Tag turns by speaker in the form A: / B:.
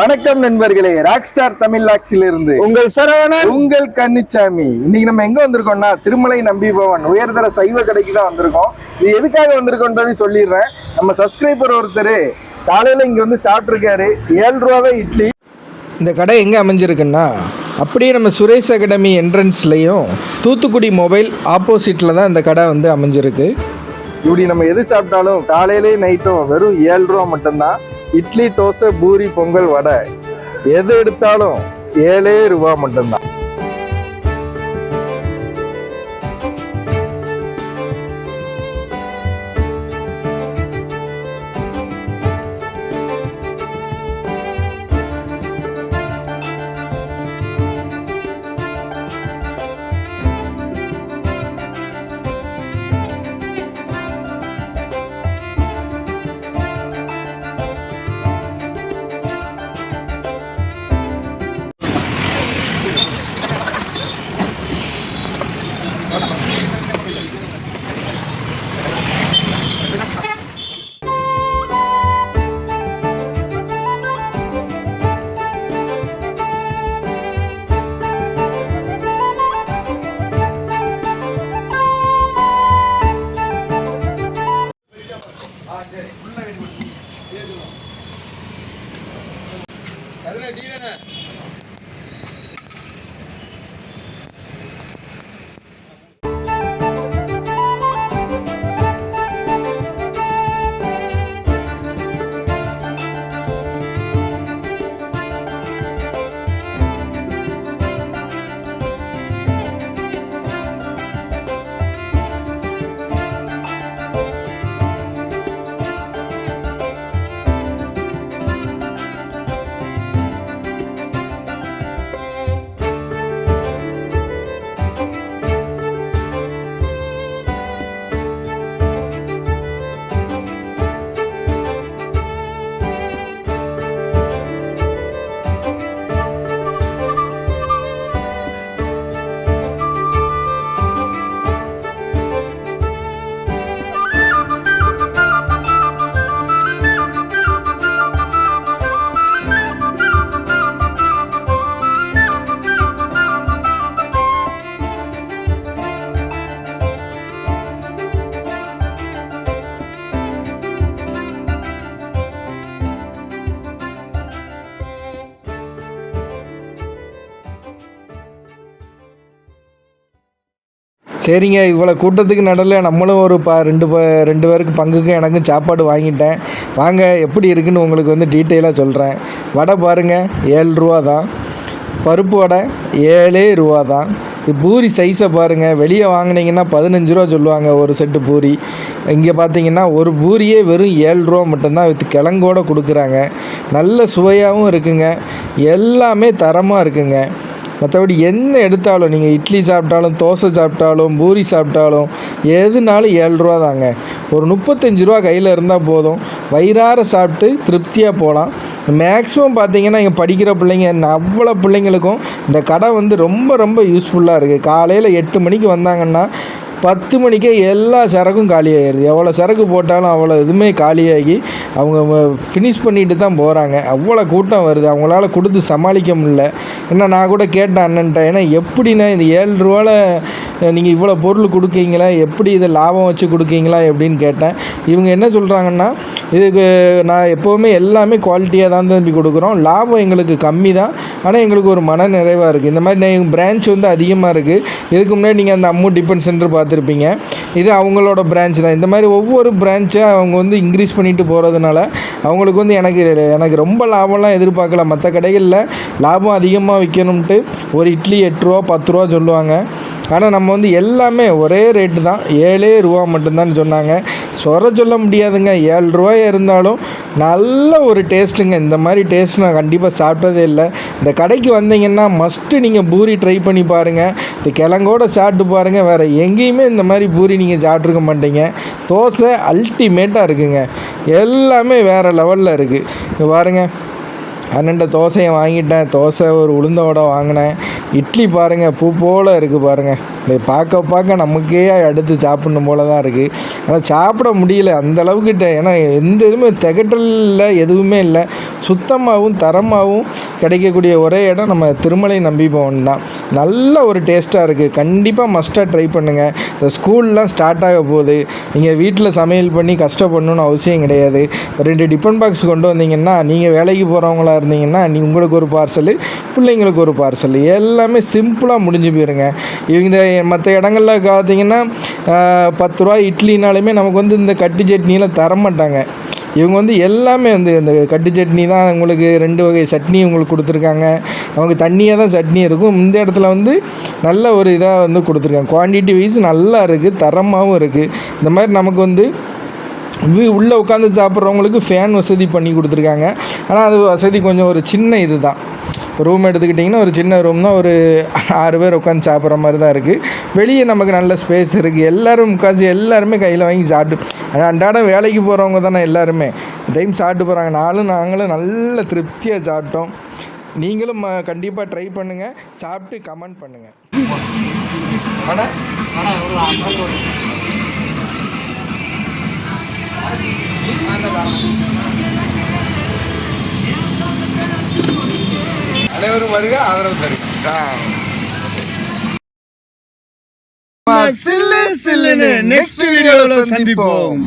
A: வணக்கம் நண்பர்களே rock star Tamil லாக்ஸில் இருந்து
B: உங்கள் சரவணன்.
A: உங்கள் கன்னிச்சாமி. இன்னைக்கு நம்ம எங்க வந்திருக்கோம்னா திருமலை நம்பி பவன் உயர்தர சைவ கடைக்கு தான் வந்திருக்கோம். இது எதுக்காக வந்திருக்கோன்றதை சொல்லிடுறேன். நம்ம சப்ஸ்கிரைபர் ஒருத்தர் காலையில இங்க வந்து சாப்பிட்டுருக்காரு. ஏழு ரூபாவே இட்லி.
C: இந்த கடை எங்கே அமைஞ்சிருக்குன்னா அப்படியே நம்ம சுரேஷ் அகாடமி என்ட்ரன்ஸ்லேயும் தூத்துக்குடி மொபைல் ஆப்போசிட்டில் தான் இந்த கடை வந்து அமைஞ்சிருக்கு.
A: இப்படி நம்ம எது சாப்பிட்டாலும் காலையிலே நைட்டும் வெறும் ஏழு ரூபா மட்டும்தான். இட்லி தோசை பூரி பொங்கல் வடை. எது எடுத்தாலும் ஏழே ரூபா மட்டும்தான். அதுல டீ தானே?
C: சரிங்க இவ்வளோ கூட்டத்துக்கு நடுவில் நம்மளும் ஒரு ப ரெண்டு ப ரெண்டு பேருக்கு பங்குக்கும் எனக்கும் சாப்பாடு வாங்கிட்டேன். வாங்க எப்படி இருக்குன்னு உங்களுக்கு வந்து டீட்டெயிலாக சொல்கிறேன் வடை பாருங்கள் ஏழு ரூபா தான். பருப்பு வடை ஏழே ரூபா தான். இது பூரி சைஸை பாருங்கள் வெளியே வாங்கினீங்கன்னா பதினஞ்சு ரூபா சொல்லுவாங்க ஒரு செட்டு பூரி. இங்கே பார்த்தீங்கன்னா ஒரு பூரியே வெறும் ஏழு ரூபா மட்டும்தான் வித் கிழங்கோடு கொடுக்குறாங்க. நல்ல சுவையாகவும் இருக்குங்க. எல்லாமே தரமாக இருக்குங்க. மற்றபடி என்ன எடுத்தாலும் நீங்கள் இட்லி சாப்பிட்டாலும் தோசை சாப்பிட்டாலும் பூரி சாப்பிட்டாலும் எதுனாலும் ஏழு ரூபா தாங்க. ஒரு முப்பத்தஞ்சு ரூபா கையில் இருந்தால் போதும். வயிறார சாப்பிட்டு திருப்தியாக போகலாம் மேக்ஸிமம் பார்த்தீங்கன்னா இங்கே படிக்கிற பிள்ளைங்க அவ்வளோ பிள்ளைங்களுக்கும் இந்த கடை வந்து ரொம்ப ரொம்ப யூஸ்ஃபுல்லாக இருக்குது காலையில் எட்டு மணிக்கு வந்தாங்கன்னா பத்து மணிக்கே எல்லா சரக்கும் காலியாகிடுது எவ்வளோ சரக்கு போட்டாலும் அவ்வளோ இதுவுமே காலியாகி அவங்க ஃபினிஷ் பண்ணிட்டு தான் போகிறாங்க அவ்வளோ கூட்டம் வருது. அவங்களால கொடுத்து சமாளிக்க முடியல. ஏன்னா நான் கூட கேட்டேன் அண்ணன்ட்ட ஏன்னா எப்படிண்ணா இந்த ஏழு ரூபாவில் நீங்கள் இவ்வளோ பொருள் கொடுக்கீங்களா? எப்படி இதை லாபம் வச்சு கொடுக்கீங்களா? எப்படின்னு கேட்டேன். இவங்க என்ன சொல்கிறாங்கன்னா இதுக்கு நான் எப்போவுமே எல்லாமே குவாலிட்டியாக தான் திரும்பி கொடுக்குறோம். லாபம் எங்களுக்கு கம்மி தான். ஆனால் எங்களுக்கு ஒரு மன நிறைவாக இருக்குது இந்த மாதிரி பிரான்ச் வந்து அதிகமாக இருக்குது இதுக்கு முன்னாடி நீங்கள் அந்த அம்மு டிபன் சென்டர் பார்த்துருப்பீங்க. இது அவங்களோட பிரான்ச் தான். இந்த மாதிரி ஒவ்வொரு பிரான்ச்சை அவங்க வந்து இன்க்ரீஸ் பண்ணிட்டு போகிறதுனால அவங்களுக்கு வந்து எனக்கு எனக்கு ரொம்ப லாபம்லாம் எதிர்பார்க்கல. மற்ற கடைகளில் லாபம் அதிகமாக விற்கணும்ட்டு ஒரு இட்லி எட்டு ரூபா பத்து ரூபா சொல்லுவாங்க. ஆனால் நம்ம வந்து எல்லாமே ஒரே ரேட்டு தான். ஏழே ரூபா மட்டும்தான் சொன்னாங்க. சொர சொல்ல முடியாதுங்க. ஏழு ரூபாய் இருந்தாலும் நல்ல ஒரு டேஸ்ட்டுங்க. இந்த மாதிரி டேஸ்ட் நான் கண்டிப்பாக சாப்பிட்டதே இல்லை. இந்த கடைக்கு வந்தீங்கன்னா மஸ்ட்டு நீங்கள் பூரி ட்ரை பண்ணி பாருங்கள் இந்த கிழங்கோட சாப்பிட்டு பாருங்கள் வேறு எங்கேயுமே இந்த மாதிரி பூரி நீங்கள் சாப்பிட்ருக்க மாட்டீங்க. தோசை அல்டிமேட்டாக இருக்குங்க. எல்லாமே வேறு லெவலில் இருக்குது பாருங்கள் அண்ணன்ட்ட தோசையை வாங்கிட்டேன். தோசை ஒரு உளுந்த வடை வாங்கினேன். இட்லி பாருங்கள் பூ போல் இருக்குது பாருங்கள் இதை பார்க்க பார்க்க நமக்கே அடுத்து சாப்பிடணும் போல தான் இருக்குது ஆனால் சாப்பிட முடியல. அந்த அளவுக்கு ஏன்னா எந்த இதுவுமே திகட்டல் இல்லை எதுவுமே இல்லை. சுத்தமாகவும் தரமாகவும் கிடைக்கக்கூடிய ஒரே இடம் நம்ம திருமலை நம்பி பவன் தான். நல்ல ஒரு டேஸ்ட்டாக இருக்குது கண்டிப்பாக மஸ்ட்டாக ட்ரை பண்ணுங்கள் இந்த ஸ்கூல்லாம் ஸ்டார்ட் ஆக போகுது. நீங்கள் வீட்டில் சமையல் பண்ணி கஷ்டப்படணும்னு அவசியம் கிடையாது. ரெண்டு டிஃபன் பாக்ஸ் கொண்டு வந்தீங்கன்னா நீங்கள் வேலைக்கு போகிறவங்களா இருந்தீங்கன்னா நீ உங்களுக்கு ஒரு பார்சல் பிள்ளைங்களுக்கு ஒரு பார்சல் எல்லாமே சிம்பிளாக முடிஞ்சு போயிருங்க. இந்த மற்ற இடங்கள்ல பார்த்தீங்கன்னா பத்து ரூபா இட்லினாலுமே நமக்கு வந்து இந்த கட்டு சட்னியெல்லாம் தர மாட்டாங்க இவங்க வந்து எல்லாமே வந்து இந்த கட்டு சட்னி தான் உங்களுக்கு ரெண்டு வகை சட்னி உங்களுக்கு கொடுத்துருக்காங்க. அவங்க தண்ணியாக தான் சட்னி இருக்கும். இந்த இடத்துல வந்து நல்ல ஒரு இதாக வந்து கொடுத்துருக்காங்க. குவான்டிட்டி வைஸ் நல்லா இருக்குது தரமாகவும் இருக்குது இந்த மாதிரி நமக்கு வந்து உள்ளே உட்காந்து சாப்பிட்றவங்களுக்கு ஃபேன் வசதி பண்ணி கொடுத்துருக்காங்க. ஆனால் அது வசதி கொஞ்சம் ஒரு சின்ன இது தான். ரூம் எடுத்துக்கிட்டிங்கன்னா ஒரு சின்ன ரூம் தான் ஒரு ஆறு பேர் உட்காந்து சாப்பிட்ற மாதிரி தான் இருக்குது வெளியே நமக்கு நல்ல ஸ்பேஸ் இருக்குது எல்லோரும் உட்காந்து எல்லாருமே கையில் வாங்கி சாப்பிட்டு ஆனால் அன்றாடம் வேலைக்கு போகிறவங்க தானே எல்லாருமே. டைம் சாப்பிட்டு போகிறாங்க நானும் நாங்களும் நல்ல திருப்தியாக சாப்பிட்டோம். நீங்களும் கண்டிப்பாக ட்ரை பண்ணுங்கள் சாப்பிட்டு கமெண்ட் பண்ணுங்கள் ஆனால்
A: அனைவரும் வருக ஆதரவு தருக.
C: சில்லு சில்லுன்னு நெக்ஸ்ட் வீடியோவில் சந்திப்போம்.